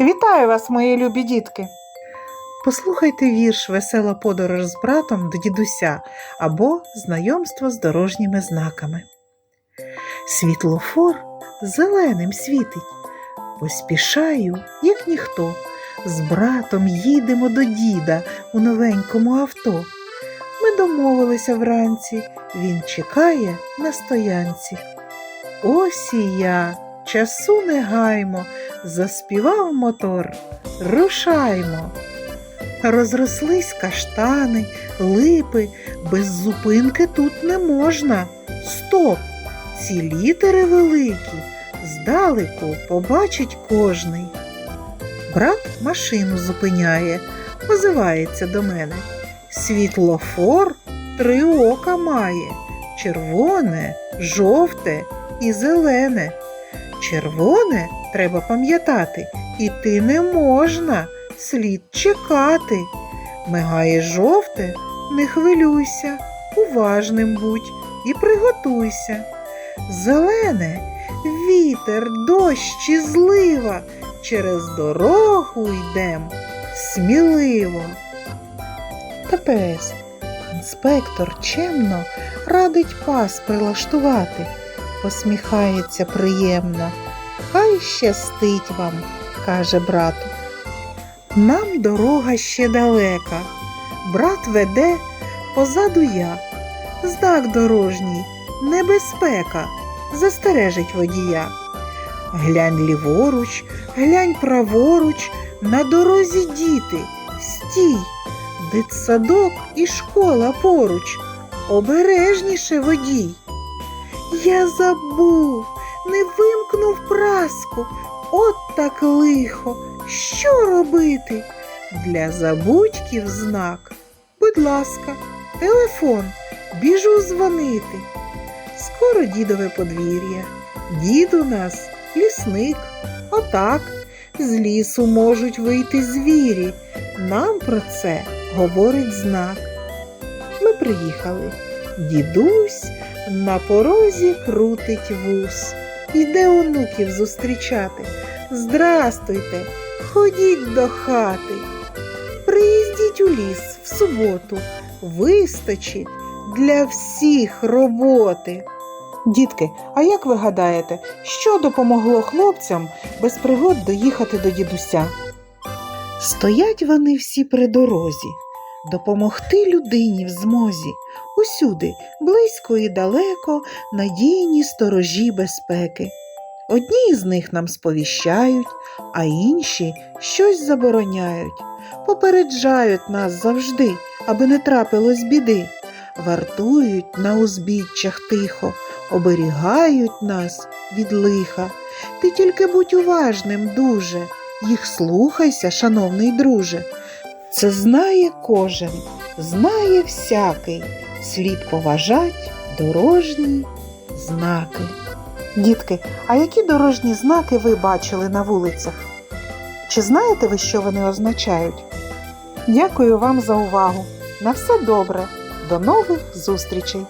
Вітаю вас, мої любі дітки! Послухайте вірш Весела подорож з братом до дідуся або Знайомство з дорожніми знаками. Світлофор зеленим світить. Поспішаю, як ніхто. З братом їдемо до діда у новенькому авто. Ми домовилися вранці, він чекає на стоянці. Ось і я, часу не гаймо, заспівав мотор. Рушаймо. Розрослись каштани, липи, без зупинки тут не можна. Стоп! Ці літери великі, здалеку побачить кожний. Брат машину зупиняє, позивається до мене. Світлофор три ока має червоне, жовте і зелене. Червоне треба пам'ятати, іти не можна, слід чекати. Мигає жовте, не хвилюйся, уважним будь і приготуйся. Зелене, вітер, дощ і злива, через дорогу йдем сміливо. ТПС. Інспектор чемно радить пас прилаштувати, посміхається приємно. Хай щастить вам, каже брату. Нам дорога ще далека. Брат веде, позаду я. Знак дорожній, небезпека, застережить водія. Глянь ліворуч, глянь праворуч, на дорозі діти, стій, дитсадок і школа поруч, обережніше водій. Я забув, не вимкнув праску, от так лихо. Що робити? Для забудьків знак. Будь ласка, телефон, біжу дзвонити. Скоро дідове подвір'я. Дід у нас лісник. Отак з лісу можуть вийти звірі. Нам про це говорить знак. Ми приїхали. Дідусь на порозі крутить вус. Йде онуків зустрічати. Здрастуйте, ходіть до хати. Приїздіть у ліс в суботу. Вистачить для всіх роботи. Дітки, а як ви гадаєте, що допомогло хлопцям без пригод доїхати до дідуся? Стоять вони всі при дорозі, допомогти людині в змозі. Усюди, близько і далеко, надійні сторожі безпеки. Одні з них нам сповіщають, а інші щось забороняють, попереджають нас завжди, аби не трапилось біди, вартують на узбіччях тихо, оберігають нас від лиха. Ти тільки будь уважним дуже, їх слухайся, шановний друже. Це знає кожен, знає всякий, слід поважать дорожні знаки. Дітки, а які дорожні знаки ви бачили на вулицях? Чи знаєте ви, що вони означають? Дякую вам за увагу. На все добре. До нових зустрічей!